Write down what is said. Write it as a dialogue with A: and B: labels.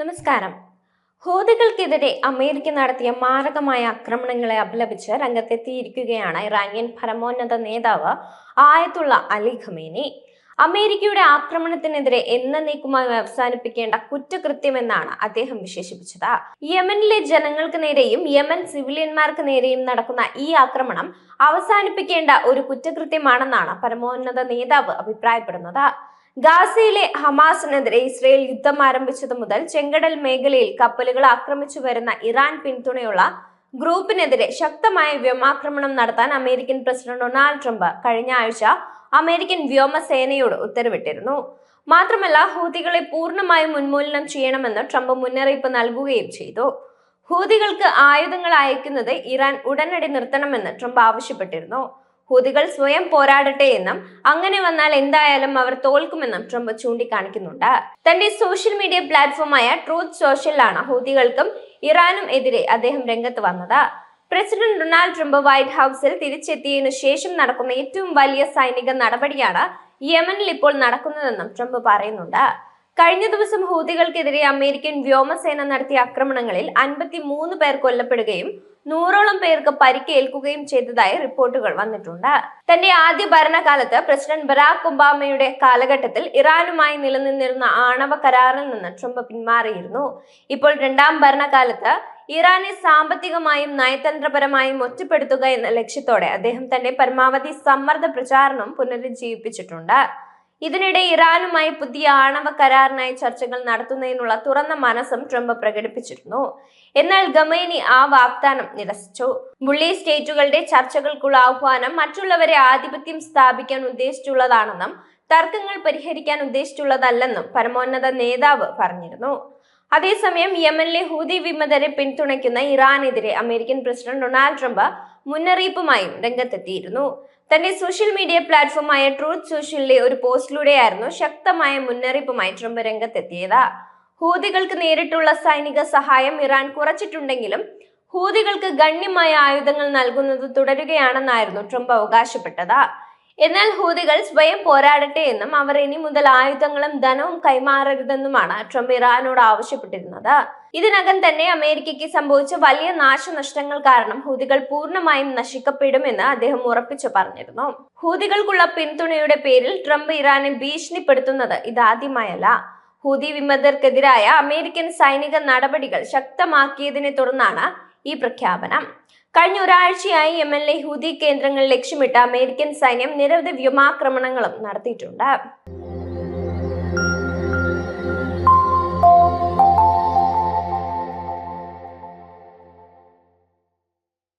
A: നമസ്കാരം. ഹൂതികൾക്കെതിരെ അമേരിക്ക നടത്തിയ മാരകമായ ആക്രമണങ്ങളെ അപലപിച്ച് രംഗത്തെത്തിയിരിക്കുകയാണ് ഇറാനിയൻ പരമോന്നത നേതാവ് ആയത്തുള്ള അലി ഖമേനി. അമേരിക്കയുടെ ആക്രമണത്തിനെതിരെ എന്നേക്കുമായി അവസാനിപ്പിക്കേണ്ട കുറ്റകൃത്യമെന്നാണ് അദ്ദേഹം വിശേഷിപ്പിച്ചത്. യമനിലെ ജനങ്ങൾക്ക് നേരെയും യമൻ സിവിലിയന്മാർക്ക് നേരെയും നടക്കുന്ന ഈ ആക്രമണം അവസാനിപ്പിക്കേണ്ട ഒരു കുറ്റകൃത്യമാണെന്നാണ് പരമോന്നത നേതാവ് അഭിപ്രായപ്പെടുന്നത്. ഗാസയിലെ ഹമാസിനെതിരെ ഇസ്രയേൽ യുദ്ധം ആരംഭിച്ചതു മുതൽ ചെങ്കടൽ മേഖലയിൽ കപ്പലുകൾ ആക്രമിച്ചു വരുന്ന ഇറാൻ പിന്തുണയുള്ള ഗ്രൂപ്പിനെതിരെ ശക്തമായ വ്യോമാക്രമണം നടത്താൻ അമേരിക്കൻ പ്രസിഡന്റ് ഡൊണാൾഡ് ട്രംപ് കഴിഞ്ഞ ആഴ്ച അമേരിക്കൻ വ്യോമസേനയോട് ഉത്തരവിട്ടിരുന്നു. മാത്രമല്ല ഹൂതികളെ പൂർണമായും ഉന്മൂലനം ചെയ്യണമെന്ന് ട്രംപ് മുന്നറിയിപ്പ് നൽകുകയും ചെയ്തു. ഹൂതികൾക്ക് ആയുധങ്ങൾ അയക്കുന്നത് ഇറാൻ ഉടനടി നിർത്തണമെന്ന് ട്രംപ് ആവശ്യപ്പെട്ടിരുന്നു. ഹൂതികൾ സ്വയം പോരാടട്ടെ എന്നും അങ്ങനെ വന്നാൽ എന്തായാലും അവർ തോൽക്കുമെന്നും ട്രംപ് ചൂണ്ടിക്കാണിക്കുന്നുണ്ട്. തന്റെ സോഷ്യൽ മീഡിയ പ്ലാറ്റ്ഫോമായ ട്രൂത്ത് സോഷ്യലിലാണ് ഹൂതികൾക്കും ഇറാനും എതിരെ അദ്ദേഹം രംഗത്ത് വന്നത്. പ്രസിഡന്റ് ഡൊണാൾഡ് ട്രംപ് വൈറ്റ് ഹൗസിൽ തിരിച്ചെത്തിയതിനു ശേഷം നടക്കുന്ന ഏറ്റവും വലിയ സൈനിക നടപടിയാണ് യമനിൽ ഇപ്പോൾ നടക്കുന്നതെന്നും ട്രംപ് പറയുന്നുണ്ട്. കഴിഞ്ഞ ദിവസം ഹൂതികൾക്കെതിരെ അമേരിക്കൻ വ്യോമസേന നടത്തിയ ആക്രമണങ്ങളിൽ അൻപത്തി മൂന്ന് പേർ കൊല്ലപ്പെടുകയും നൂറോളം പേർക്ക് പരിക്കേൽക്കുകയും ചെയ്തതായി റിപ്പോർട്ടുകൾ വന്നിട്ടുണ്ട്. തന്റെ ആദ്യ ഭരണകാലത്ത് പ്രസിഡന്റ് ബറാക് ഒബാമയുടെ കാലഘട്ടത്തിൽ ഇറാനുമായി നിലനിന്നിരുന്ന ആണവ കരാറിൽ നിന്ന് ട്രംപ് പിന്മാറിയിരുന്നു. ഇപ്പോൾ രണ്ടാം ഭരണകാലത്ത് ഇറാനെ സാമ്പത്തികമായും നയതന്ത്രപരമായും ഒറ്റപ്പെടുത്തുക എന്ന ലക്ഷ്യത്തോടെ അദ്ദേഹം തന്റെ പരമാവധി സമ്മർദ്ദ പ്രചാരണം പുനരുജ്ജീവിപ്പിച്ചിട്ടുണ്ട്. ഇതിനിടെ ഇറാനുമായി പുതിയ ആണവ കരാറിനായി ചർച്ചകൾ നടത്തുന്നതിനുള്ള തുറന്ന മനസ്സും ട്രംപ് പ്രകടിപ്പിച്ചിരുന്നു. എന്നാൽ ഗമേനി ആ വാഗ്ദാനം നിരസിച്ചു. ബുള്ളി സ്റ്റേറ്റുകളുടെ ചർച്ചകൾക്കുള്ള ആഹ്വാനം മറ്റുള്ളവരെ ആധിപത്യം സ്ഥാപിക്കാൻ ഉദ്ദേശിച്ചുള്ളതാണെന്നും തർക്കങ്ങൾ പരിഹരിക്കാൻ ഉദ്ദേശിച്ചുള്ളതല്ലെന്നും പരമോന്നത നേതാവ് പറഞ്ഞിരുന്നു. അതേസമയം യമനിലെ ഹൂതി വിമതരെ പിന്തുണയ്ക്കുന്ന ഇറാനെതിരെ അമേരിക്കൻ പ്രസിഡന്റ് ഡൊണാൾഡ് ട്രംപ് മുന്നറിയിപ്പുമായും രംഗത്തെത്തിയിരുന്നു. തന്റെ സോഷ്യൽ മീഡിയ പ്ലാറ്റ്ഫോമായ ട്രൂത്ത് സോഷ്യലിലെ ഒരു പോസ്റ്റിലൂടെയായിരുന്നു ശക്തമായ മുന്നറിയിപ്പുമായി ട്രംപ് രംഗത്തെത്തിയത്. ഹൂതികൾക്ക് നേരിട്ടുള്ള സൈനിക സഹായം ഇറാൻ കുറച്ചിട്ടുണ്ടെങ്കിലും ഹൂതികൾക്ക് ഗണ്യമായ ആയുധങ്ങൾ നൽകുന്നത് തുടരുകയാണെന്നായിരുന്നു ട്രംപ് അവകാശപ്പെട്ടത്. എന്നാൽ ഹൂതികൾ സ്വയം പോരാടട്ടെ എന്നും അവർ ഇനി മുതൽ ആയുധങ്ങളും ധനവും കൈമാറരുതെന്നുമാണ് ട്രംപ് ഇറാനോട് ആവശ്യപ്പെട്ടിരുന്നത്. ഇതിനകം തന്നെ അമേരിക്കയ്ക്ക് സംഭവിച്ച വലിയ നാശനഷ്ടങ്ങൾ കാരണം ഹൂതികൾ പൂർണമായും നശിക്കപ്പെടുമെന്ന് അദ്ദേഹം ഉറപ്പിച്ചു പറഞ്ഞിരുന്നു. ഹൂതികൾക്കുള്ള പിന്തുണയുടെ പേരിൽ ട്രംപ് ഇറാനെ ഭീഷണിപ്പെടുത്തുന്നത് ഇതാദ്യമായല്ല. ഹൂതി വിമതർക്കെതിരായ അമേരിക്കൻ സൈനിക നടപടികൾ ശക്തമാക്കിയതിനെ തുടർന്നാണ് ഈ പ്രഖ്യാപനം. കഴിഞ്ഞ ഒരാഴ്ചയായി യമനിലെ ഹുദി കേന്ദ്രങ്ങൾ ലക്ഷ്യമിട്ട് അമേരിക്കൻ സൈന്യം നിരവധി വ്യോമാക്രമണങ്ങളും നടത്തിയിട്ടുണ്ട്.